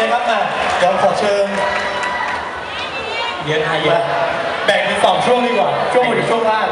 นะครับมาเดี๋ขอเชิญเยอะนะเยอะแบ่งเป็นสองช่วงดีกว่า ช่วงบนกับช่วงล่าง